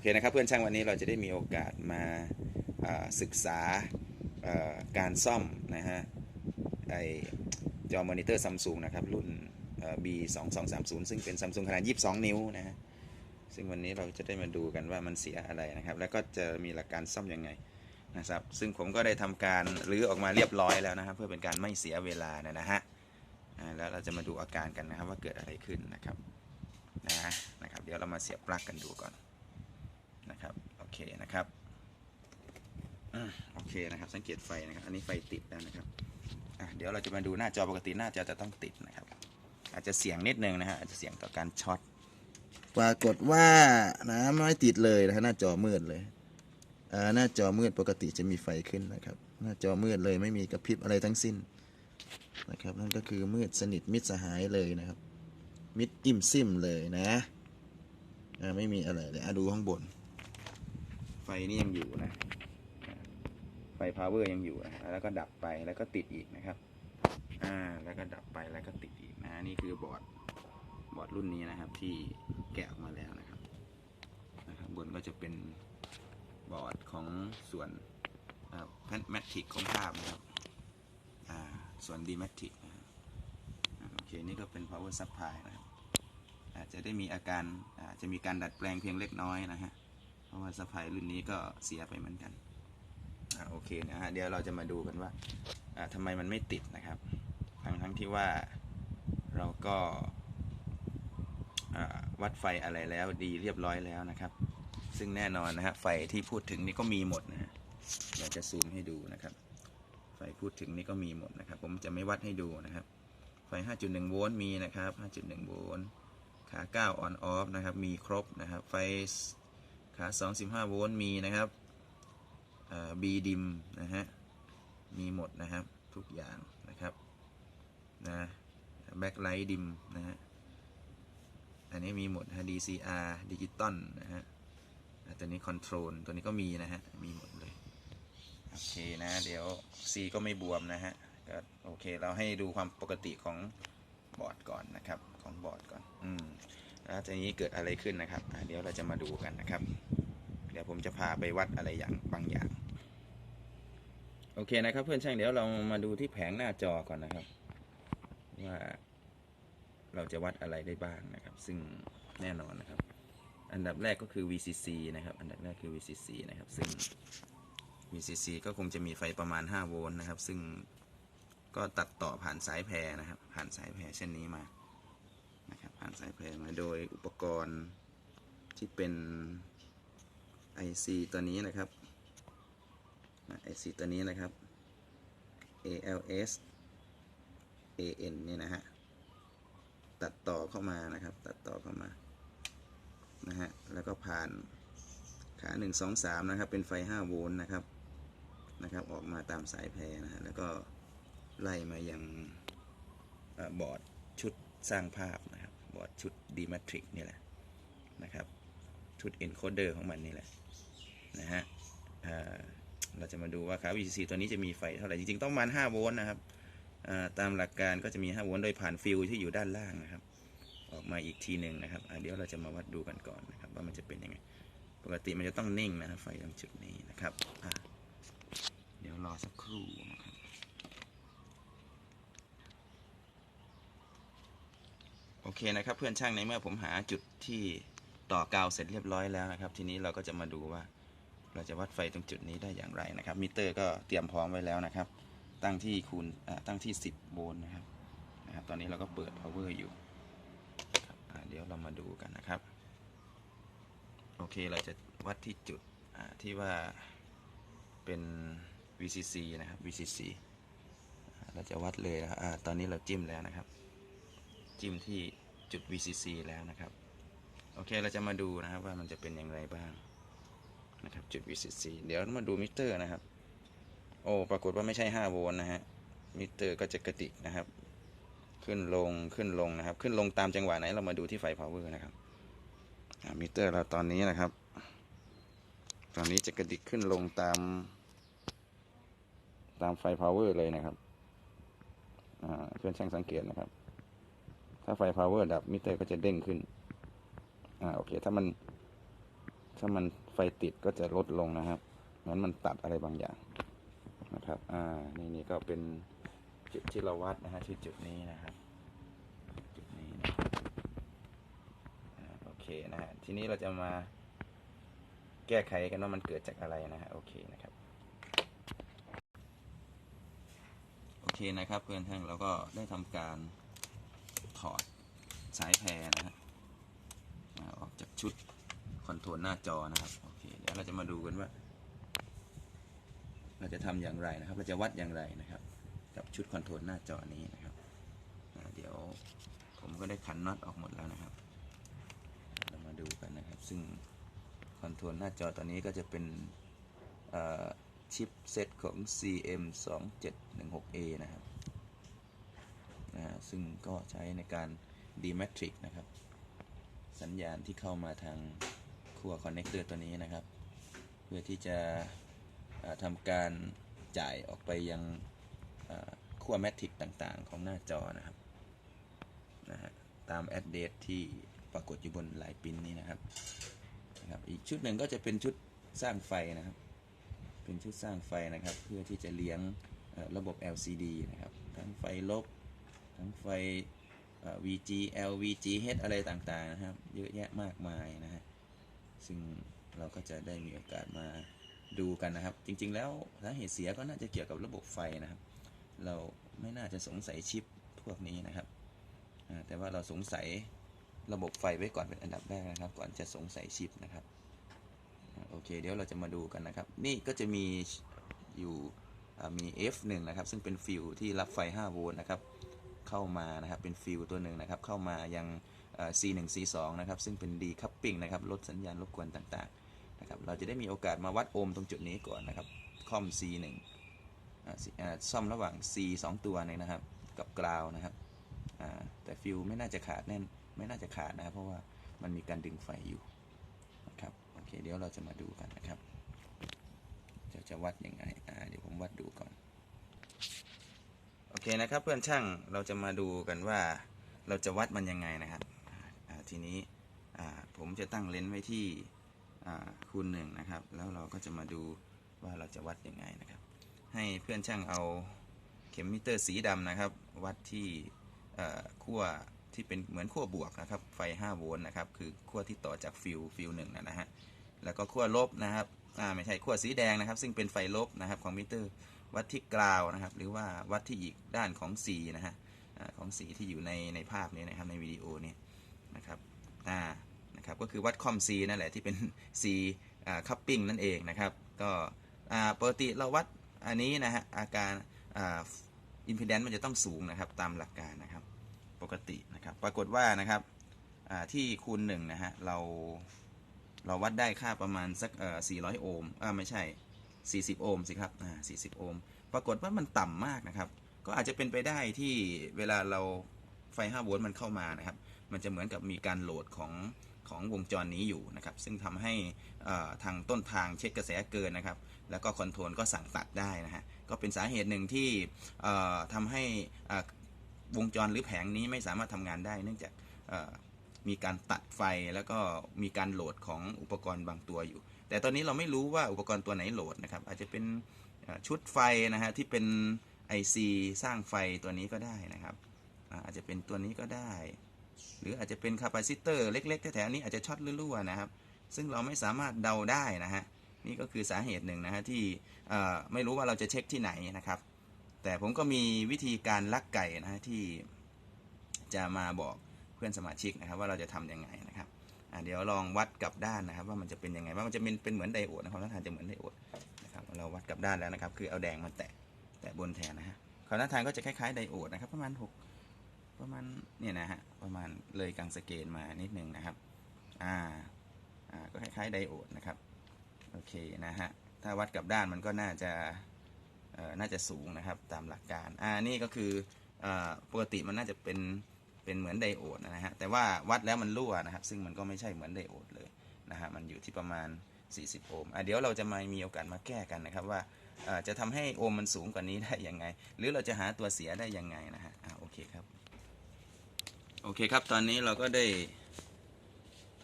เคนะครับเพื่อนช่างวันนี้เราจะได้มีโอกาสมาาศึกษาการซ่อมนะฮะไอจอมอนิเตอร์ซัมซุงนะครับรุ่นเอ่อ B 2 2 3 0 ซึ่งเป็นซัมซุงขนาด 22 นิ้วนะฮะซึ่งวันนี้เราจะได้มาดูกันว่ามันเสียอะไรนะครับ แล้วก็จะมีหลักการซ่อมยังไงนะครับ ซึ่งผมก็ได้ทำการรื้อออกมาเรียบร้อยแล้วนะครับ เพื่อเป็นการไม่เสียเวลานะฮะแล้วเราจะมาดูอาการกันนะครับว่าเกิดอะไรขึ้นนะครับนะนะครับ เดี๋ยวเรามาเสียบปลั๊กกันดูก่อน นะครับโอเคนะครับอโอเคนะครับสังเกตไฟนะครับ อันนี้ไฟติดแล้วนะครับเดี๋ยวเราจะมาดูหน้าจอปกติหน้าจอจะต้องติดนะครับ อาจจะเสียงนิดนึงนะฮะอาจจะเสียงต่อการช็อตปรากฏว่านะไม่ติดเลยนะฮะหน้าจอมืดเลยอ่าหน้าจอมืดปกติจะมีไฟขึ้นนะครับ หน้าจอมืดเลยไม่มีกระพริบอะไรทั้งสิ้นนะครับนั่นก็คือมืดสนิทมิดสหายเลยนะครับ มิดอิ่มซิมเลยนะอ่าไม่มีอะไรเลยอะดูข้างบน ฟนี่ยังอยู่นะไฟพาวเวอร์ยังอยู่นะแล้วก็ดับไปแล้วก็ติดอีกนะครับ อ่า แล้วก็ดับไปแล้วก็ติดอีกนะ นี่คือบอร์ดบอร์ดรุ่นนี้นะครับ ที่แกะออกมาแล้วนะครับนะครับบนก็จะเป็นบอร์ดของส่วนแพนแมทริกของภาพนะครับ อ่า ส่วนดีแมทริกนะครับอ่าโอเค นี่ก็เป็น power supply นะครับอาจจะได้มีอาการอาจจะมีการดัดแปลงเพียงเล็กน้อยนะฮะ ราะว่าสะพายรุ่นนี้ก็เสียไปเหมือนกันอ่าโอเคนะฮะเดี๋ยวเราจะมาดูกันว่าอ่าทำไมมันไม่ติดนะครับทั้งทั้งที่ว่าเราก็อ่าวัดไฟอะไรแล้วดีเรียบร้อยแล้วนะครับ ซึ่งแน่นอนนะฮะไฟที่พูดถึงนี่ก็มีหมดนะฮะเดี๋ยวจะซูมให้ดูนะครับ ไฟพูดถึงนี่ก็มีหมดนะครับ ผมจะไม่วัดให้ดูนะครับ ไฟ 5.1 โวลต์มีนะครับ 5.1 โวลต์ขา9 on off นะครับ มีครบนะครับ ไฟ ขา25โวลต์มีนะครับบีดิมนะฮะ มีหมดนะครับทุกอย่างนะครับนะแบ็คไลท์ดิมนะฮะ อันนี้มีหมดนะฮะ DCR ดิจิตอลนะฮะตัวนี้คอนโทรลตัวนี้ก็มีนะฮะ มีหมดเลย โอเคนะ เดี๋ยว C ก็ไม่บวมนะฮะก็โอเค เราให้ดูความปกติของบอร์ดก่อนนะครับ ของบอร์ดก่อน อืม แล้วทีนี้เกิดอะไรขึ้นนะครับเดี๋ยวเราจะมาดูกันนะครับ เดี๋ยวผมจะพาไปวัดอะไรอย่างบางอย่าง โอเคนะครับ เพื่อนช่างเดี๋ยวเรามาดูที่แผงหน้าจอก่อนนะครับ ว่าเราจะวัดอะไรได้บ้างนะครับ ซึ่งแน่นอนนะครับ อันดับแรกก็คือ VCC นะครับ อันดับแรกคือ VCC นะครับ ซึ่ง VCC ก็คงจะมีไฟประมาณ 5 โวลต์นะครับ ซึ่งก็ตัดต่อผ่านสายแพรนะครับ ผ่านสายแพรเช่นนี้มา ผ่านสายแพรมาโดยอุปกรณ์ที่เป็น IC ตัวนี้นะครับ IC ตัวนี้นะครับ ALS AN เนี่ยนะฮะ ตัดต่อเข้ามานะครับ ตัดต่อเข้ามา นะฮะ แล้วก็ผ่านขา 1 2 3 นะครับ เป็นไฟ 5 โวลต์นะครับ นะครับ ออกมาตามสายแพรนะฮะ แล้วก็ไล่มายังอบอร์ดชุดสร้างภาพนะครับ บอร์ดชุด d m a t r i x นี่แหละนะครับ ชุด encoder ของมันนี่แหละ นะฮะเเราจะมาดูว่าขา VCC ตัวนี้จะมีไฟเท่าไหร่ จริงๆ ต้องมาณ5โวลต์นะครับาตามหลักการก็จะมี 5 โวลต์โดยผ่านฟิลที่อยู่ด้านล่างนะครับ ออกมาอีกทีหนึ่งนะครับเดี๋ยวเราจะมาวัดดูกันก่อนนะครับว่ามันจะเป็นยังไง ปกติมันจะต้องนิ่งนะไฟตรงจุดนี้นะครับ เดี๋ยวรอสักครู่นะครับ โอเคนะครับเพื่อนช่างในเมื่อผมหาจุดที่ต่อกาวเสร็จเรียบร้อยแล้วนะครับ ทีนี้เราก็จะมาดูว่า เราจะวัดไฟตรงจุดนี้ได้อย่างไรนะครับ มิเตอร์ก็เตรียมพร้อมไว้แล้วนะครับ ตั้งที่คูณตั้งที่ 10 โวลต์นะครับนะครับ ตอนนี้เราก็เปิด power อยู่เดี๋ยวเรามาดูกันนะครับ โอเคเราจะวัดที่จุดที่ว่าเป็น VCC นะครับ VCC เราจะวัดเลยนะครับอตอนนี้เราจิ้มแล้วนะครับ จิ้มที่จุด VCC แล้วนะครับ โอเคเราจะมาดูนะครับว่ามันจะเป็นอย่างไรบ้างนะครับจุด VCC เดี๋ยวมาดูมิเตอร์นะครับ โอ้ปรากฏว่าไม่ใช่ 5 โวลต์นะฮะมิเตอร์ก็จะกระดิกนะครับ ขึ้นลงขึ้นลงนะครับ ขึ้นลงตามจังหวะไหนเรามาดูที่ไฟ power นะครับมิเตอร์เราตอนนี้นะครับ ตอนนี้จะกระดิกขึ้นลงตาม ตามไฟ power เลยนะครับเพื่อนช่างสังเกตนะครับ ถ้าไฟ power ดับมิเตอร์ก็จะเด้งขึ้น อ่าโอเค ถ้ามัน ถ้ามันไฟติดก็จะลดลงนะครับเหมือนมันตัดอะไรบางอย่างนะครับ อ่า นี่นี่ก็เป็นจุดที่เราวัดนะฮะที่จุดนี้นะครับ จุดนี้นะอ่าโอเคนะฮะ ทีนี้เราจะมาแก้ไขกันว่ามันเกิดจากอะไรนะฮะ โอเคนะครับ โอเคนะครับ เพื่อนท่านเราก็ได้ทำการ ถอดสายแพรนะฮะออกจากชุดคอนโทรลหน้าจอนะครับโอเคเดี๋ยวเราจะมาดูกันว่า เราจะทำอย่างไรนะครับ เราจะวัดอย่างไรนะครับ กับชุดคอนโทรลหน้าจอนี้นะครับเดี๋ยวผมก็ได้ขันน็อตออกหมดแล้วนะครับ เรามาดูกันนะครับ ซึ่งคอนโทรลหน้าจอตัวนี้ก็จะเป็นชิปเซตของ CM 2 7 1 6 A นะครับ นะซึ่งก็ใช้ในการ D-Matrix นะครับ สัญญาณที่เข้ามาทางขั้วคอนเนคเตอร์ตัวนี้นะครับ เพื่อที่จะทำการจ่ายออกไปยังขั้วแมทริกต่างๆ ของหน้าจอนะครับนะฮะตาม address ที่ปรากฏอยู่บนลายปิ้นนี้นะครับนะครับ อีกชุดหนึ่งก็จะเป็นชุดสร้างไฟนะครับ เป็นชุดสร้างไฟนะครับ เพื่อที่จะเลี้ยงระบบ LCD นะครับ ทั้งไฟลบ ทั้งไฟ VGL VGH อะไรต่างๆนะครับ เยอะแยะมากมายนะฮะ ซึ่งเราก็จะได้มีโอกาสมาดูกันนะครับ จริงๆแล้วสาเหตุเสียก็น่าจะเกี่ยวกับระบบไฟนะครับ เราไม่น่าจะสงสัยชิปพวกนี้นะครับ แต่ว่าเราสงสัยระบบไฟไว้ก่อนเป็นอันดับแรกนะครับ ก่อนจะสงสัยชิปนะครับ โอเค เดี๋ยวเราจะมาดูกันนะครับ นี่ก็จะมีอยู่มี F1 นะครับ ซึ่งเป็นฟิวที่รับไฟ 5 โวลต์นะครับ เข้ามานะครับเป็นฟิวตัวหนึ่งนะครับเข้ามายังเอ่อ C1 C2 นะครับซึ่งเป็น decoupling นะครับลดสัญญาณรบกวนต่างๆนะครับเราจะได้มีโอกาสมาวัดโอห์มตรงจุดนี้ก่อนนะครับคอม C1 ซ่อมระหว่าง C 2 ตัวนี้นะครับกับกราวนะครับแต่ฟิวไม่น่าจะขาดแน่นไม่น่าจะขาดนะครับเพราะว่ามันมีการดึงไฟอยู่นะครับโอเคเดี๋ยวเราจะมาดูกันนะครับจะจะวัดยังไงเดี๋ยวผมวัดดูก่อน คนะครับเพื่อนช่างเราจะมาดูกันว่าเราจะวัดมันยังไงนะครับทีนี้ผมจะตั้งเลนส์ไว้ที่คูณหนึ่งนะครับ แล้วเราก็จะมาดูว่าเราจะวัดยังไงนะครับ ให้เพื่อนช่างเอาเข็มมิเตอร์สีดำนะครับ วัดที่ขั้วที่เป็นเหมือนขั้วบวกนะครับ ไฟ 5 โวลต์นะครับ คือขั้วที่ต่อจากฟิวฟิวหนึ่งนะฮะแล้วก็ขั้วลบนะครับไม่ใช่ขั้วสีแดงนะครับ ซึ่งเป็นไฟลบนะครับของมิเตอร์ วัดที่กราวนะครับ หรือว่าวัดที่อีกด้านของสีนะฮะของสีที่อยู่ในในภาพนี้นะครับในวิดีโอนี้นะครับอ่านะครับก็คือวัดคอมซีนั่นแหละที่เป็น C อ่าคัพปิ้งนั่นเองนะครับ ก็ปกติเราวัดอันนี้นะฮะอาการอินพิแดนมันจะต้องสูงนะครับตามหลักการนะครับปกตินะครับ ปรากฏว่านะครับที่คูณหนึ่งนะฮะเราเราวัดได้ค่าประมาณสักเอ่อ400 โอห์มอ่าไม่ใช่ 40 โอห์มสิครับอ่า40 โอห์ม ปรากฏว่ามันต่ำมากนะครับ ก็อาจจะเป็นไปได้ที่เวลาเราไฟ 5 โวลต์มันเข้ามานะครับ มันจะเหมือนกับมีการโหลดของของวงจรนี้อยู่นะครับ ซึ่งทำให้ทางต้นทางเช็คกระแสเกินนะครับ แล้วก็คอนโทรลก็สั่งตัดได้นะฮะ ก็เป็นสาเหตุหนึ่งที่เอ่อทำให้วงจรหรือแผงนี้ไม่สามารถทำงานได้ เนื่องจากมีการตัดไฟแล้วก็มีการโหลดของอุปกรณ์บางตัวอยู่ แต่ตอนนี้เราไม่รู้ว่าอุปกรณ์ตัวไหนโหลดนะครับ อาจจะเป็นชุดไฟนะฮะที่เป็น IC สร้างไฟตัวนี้ก็ได้นะครับ อาจจะเป็นตัวนี้ก็ได้ หรืออาจจะเป็นคาปาซิเตอร์เล็ก ๆ แถวๆนี้อาจจะช็อตรั่วๆนะครับ ซึ่งเราไม่สามารถเดาได้นะฮะนี่ก็คือสาเหตุหนึ่งนะฮะที่ไม่รู้ว่าเราจะเช็คที่ไหนนะครับ แต่ผมก็มีวิธีการลักไก่นะฮะที่จะมาบอกเพื่อนสมาชิกนะครับ ว่าเราจะทำยังไงนะครับ เดี๋ยวลองวัดกลับด้านนะครับ ว่ามันจะเป็นยังไงว่ามันจะเป็นเป็นเหมือนไดโอดนะครับท่าทางจะเหมือนไดโอดนะครับเราวัดกลับด้านแล้วนะครับ คือเอาแดงมาแตะแตะบนแทนนะฮะขนาดทางก็จะคล้ายๆไดโอดนะครับประมาณหกประมาณเนี่ยนะฮะประมาณเลยกลางสเกนมานิดนึงนะครับอ่าอ่าก็คล้ายๆไดโอดนะครับโอเคนะฮะถ้าวัดกลับด้านมันก็น่าจะเอ่อน่าจะสูงนะครับตามหลักการอ่านี่ก็คืออาปกติมันน่าจะเป็น เป็นเหมือนไดโอดนะฮะแต่ว่าวัดแล้วมันรั่วนะครับ ซึ่งมันก็ไม่ใช่เหมือนไดโอดเลยนะฮะมันอยู่ที่ประมาณ 40 โอห์มอะเดี๋ยวเราจะมามีโอกาสมาแก้กันนะครับว่าจะทำให้โอห์มมันสูงกว่านี้ได้ยังไง หรือเราจะหาตัวเสียได้ยังไงนะฮะอ่าโอเคครับโอเคครับตอนนี้เราก็ได้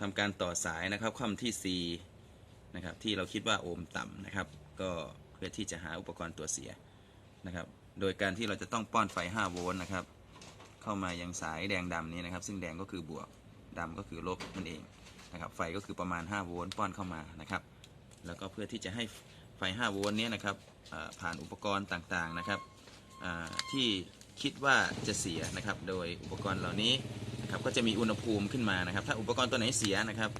ทำการต่อสายนะครับคว่ำที่ C นะครับ ที่เราคิดว่าโอห์มต่ำนะครับ ก็เพื่อที่จะหาอุปกรณ์ตัวเสียนะครับ โดยการที่เราจะต้องป้อนไฟ 5 โวลต์นะครับ เข้ามายังสายแดงดำนี้นะครับ ซึ่งแดงก็คือบวกดำก็คือลบนั่นเองนะครับไฟก็คือประมาณ 5 โวลต์ป้อนเข้ามานะครับ แล้วก็เพื่อที่จะให้ไฟ 5 โวลต์นี้นะครับผ่านอุปกรณ์ต่างๆนะครับที่คิดว่าจะเสียนะครับ โดยอุปกรณ์เหล่านี้นะครับก็จะมีอุณหภูมิขึ้นมานะครับ ถ้าอุปกรณ์ตัวไหนเสียนะครับ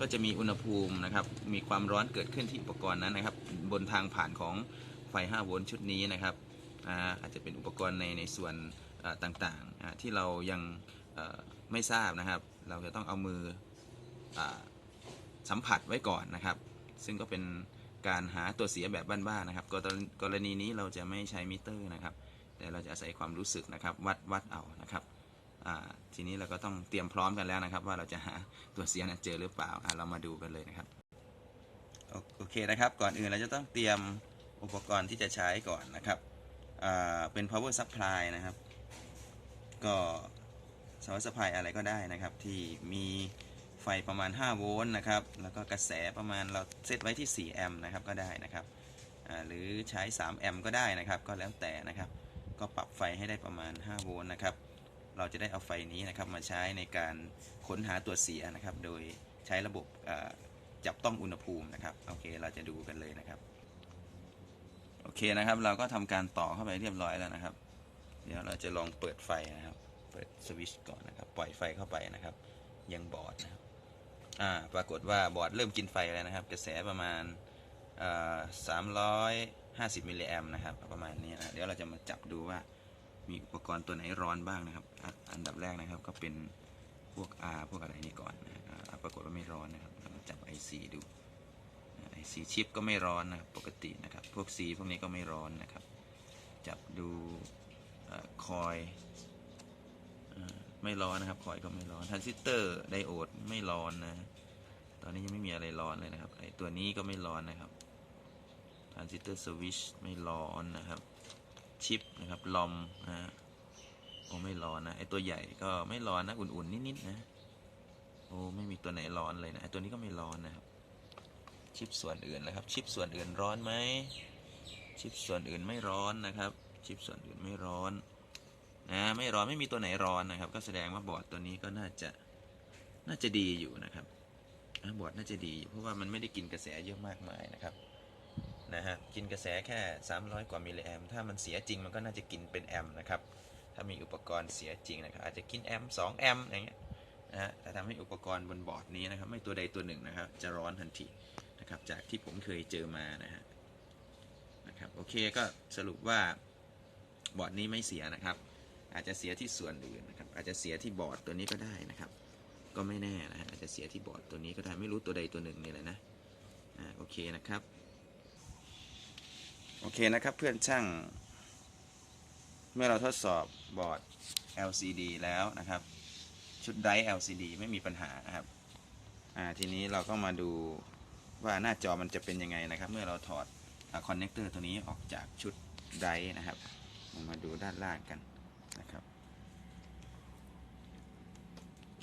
ก็จะมีอุณหภูมินะครับ มีความร้อนเกิดขึ้นที่อุปกรณ์นั้นนะครับ บนทางผ่านของไฟ 5 โวลต์ชุดนี้นะครับอาอาจจะเป็นอุปกรณ์ในในส่วน ต่างๆที่เรายังไม่ทราบนะครับ เราจะต้องเอามืออสัมผัสไว้ก่อนนะครับ ซึ่งก็เป็นการหาตัวเสียแบบบ้านๆนะครับกรณีกรณีนี้เราจะไม่ใช้มิเตอร์นะครับ แต่เราจะอาศัยความรู้สึกนะครับ วัดวัดเอานะครับทีนี้เราก็ต้องเตรียมพร้อมกันแล้วนะครับ ว่าเราจะหาตัวเสียนั้นเจอหรือเปล่าเรามาดูกันเลยนะครับโอโอเคนะครับ ก่อนอื่นเราจะต้องเตรียมอุปกรณ์ที่จะใช้ก่อนนะครับเป็น power supply นะครับ ก็ power supply อะไรก็ได้นะครับ ที่มีไฟประมาณ 5 โวลต์นะครับ แล้วก็กระแสประมาณเราเซตไว้ที่ 4 แอมป์นะครับก็ได้นะครับ หรือใช้ 3 แอมป์ก็ได้นะครับ ก็แล้วแต่นะครับ ก็ปรับไฟให้ได้ประมาณ 5 โวลต์นะครับ เราจะได้เอาไฟนี้นะครับมาใช้ในการค้นหาตัวเสียนะครับ โดยใช้ระบบจับต้องอุณหภูมินะครับ โอเค เราจะดูกันเลยนะครับ โอเคนะครับ เราก็ทำการต่อเข้าไปเรียบร้อยแล้วนะครับ ดี๋ยวเราจะลองเปิดไฟนะครับ เปิดสวิตช์ก่อนนะครับ ปล่อยไฟเข้าไปนะครับ ยังบอร์ดนะครับ อ่า ปรากฏว่าบอร์ดเริ่มกินไฟแล้วนะครับ กระแสประมาณสามร้อยห้าสิบมิลลิแอมนะครับ ประมาณนี้นะเดี๋ยวเราจะมาจับดูว่ามีอุปกรณ์ตัวไหนร้อนบ้างนะครับ อันดับแรกนะครับก็เป็นพวก R พวกอะไรนี่ก่อนนะอ่าปรากฏว่าไม่ร้อนนะครับเรามาจับ IC ดู IC ชิปก็ไม่ร้อนนะครับปกตินะครับ พวก C พวกนี้ก็ไม่ร้อนนะครับ จับดู คอยไม่ร้อนนะครับ คอยก็ไม่ร้อนทรานซิสเตอร์ไดโอดไม่ร้อนนะ ตอนนี้ยังไม่มีอะไรร้อนเลยนะครับไอตัวนี้ก็ไม่ร้อนนะครับทรานซิสเตอร์สวิชไม่ร้อนนะครับชิปนะครับลอมนะโอ้ไม่ร้อนนะไอตัวใหญ่ก็ไม่ร้อนนะอุ่นๆนิดๆนะโอ้ไม่มีตัวไหนร้อนเลยนะไอตัวนี้ก็ไม่ร้อนนะครับ ชิปส่วนอื่นนะครับ ชิปส่วนอื่นร้อนไหมชิปส่วนอื่นไม่ร้อนนะครับ ชิปส่วนอื่นไม่ร้อนนะไม่ร้อนไม่มีตัวไหนร้อนนะครับ ก็แสดงว่าบอร์ดตัวนี้ก็น่าจะน่าจะดีอยู่นะครับบอร์ดน่าจะดีอยู่เพราะว่ามันไม่ได้กินกระแสเยอะมากมายนะครับนะฮะกินกระแสแค่ 300 กว่ามิลลิแอมถ้ามันเสียจริงมันก็น่าจะกินเป็นแอมป์นะครับถ้ามีอุปกรณ์เสียจริงนะครับอาจจะกินแอมป์2แอมป์อย่างเงี้ยนะฮะแต่ทำให้อุปกรณ์บนบอร์ดนี้นะครับ ไม่ตัวใดตัวหนึ่งนะครับ จะร้อนทันทีนะครับจากที่ผมเคยเจอมานะฮะนะครับโอเคก็สรุปว่า บอร์ดนี้ไม่เสียนะครับ อาจจะเสียที่ส่วนอื่นนะครับ อาจจะเสียที่บอร์ดตัวนี้ก็ได้นะครับ ก็ไม่แน่นะฮะอาจจะเสียที่บอร์ดตัวนี้ก็ได้ไม่รู้ตัวใดตัวหนึ่งนี่แหละนะอ่าโอเคนะครับโอเคนะครับเพื่อนช่าง เมื่อเราทดสอบบอร์ด LCD แล้วนะครับ ชุดไดร์ LCD ไม่มีปัญหานะครับอ่าทีนี้เราก็มาดูว่าหน้าจอมันจะเป็นยังไงนะครับ เมื่อเราถอดคอนเนคเตอร์ตัวนี้ออกจากชุดไดร์นะครับ เรามาดูด้านล่างกันนะครับ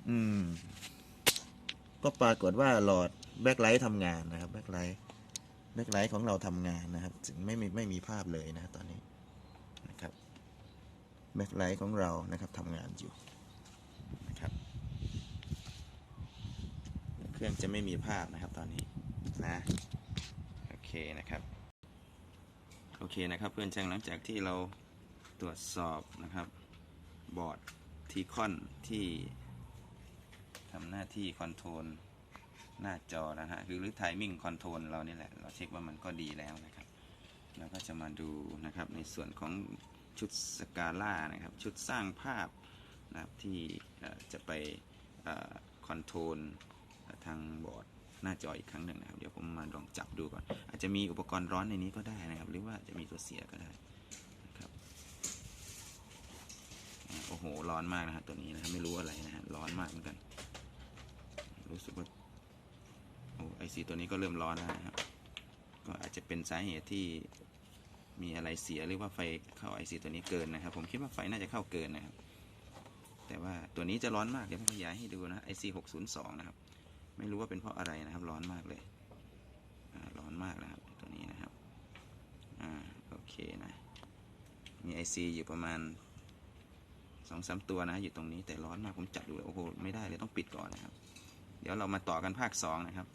อืม ก็ปรากฏว่าหลอดแบ็คไลท์ทำงานนะครับ แบ็คไลท์แบ็คไลท์ของเราทำงานนะครับถึงไม่มีไม่มีภาพเลยนะตอนนี้นะครับแบ็คไลท์ของเรานะครับทำงานอยู่นะครับ เครื่องจะไม่มีภาพนะครับตอนนี้นะโอเคนะครับ โอเคนะครับเพื่อนช่างหลังจากที่เรา ตรวจสอบนะครับบอร์ดทีคอนที่ทำหน้าที่คอนโทรลหน้าจอนะฮะคือหรือไทมิ่งคอนโทรลเรานี่แหละ เราเช็คว่ามันก็ดีแล้วนะครับ แล้วก็จะมาดูนะครับในส่วนของชุดสกาล่านะครับ ชุดสร้างภาพนะครับที่จะไปคอนโทรลทางบอร์ดหน้าจออีกครั้งหนึ่งนะครับ เดี๋ยวผมมาลองจับดูก่อน อาจจะมีอุปกรณ์ร้อนในนี้ก็ได้นะครับ หรือว่าจะมีตัวเสียก็ได้นะครับอ่า โอ้โหร้อนมากนะครับตัวนี้นะครับไม่รู้อะไรนะฮะร้อนมากเหมือนกัน รู้สึกว่าโอ้ไอซีตัวนี้ก็เริ่มร้อนแล้วนะครับก็อาจจะเป็นสาเหตุที่มีอะไรเสียหรือว่าไฟเข้าไอซีตัวนี้เกินนะครับ ผมคิดว่าไฟน่าจะเข้าเกินนะครับ แต่ว่าตัวนี้จะร้อนมากเดี๋ยวผมขยายให้ดูนะไอซีหกศูนย์สองนะครับ ไม่รู้ว่าเป็นเพราะอะไรนะครับ ร้อนมากเลยร้อนมากนะครับตัวนี้นะครับอ่าโอเคนะมีไอซีอยู่ประมาณ สองสามตัวนะอยู่ตรงนี้แต่ร้อนมากผมจับดูโอ้โหไม่ได้เลยต้องปิดก่อนนะครับ เดี๋ยวเรามาต่อกันภาคสองนะครับ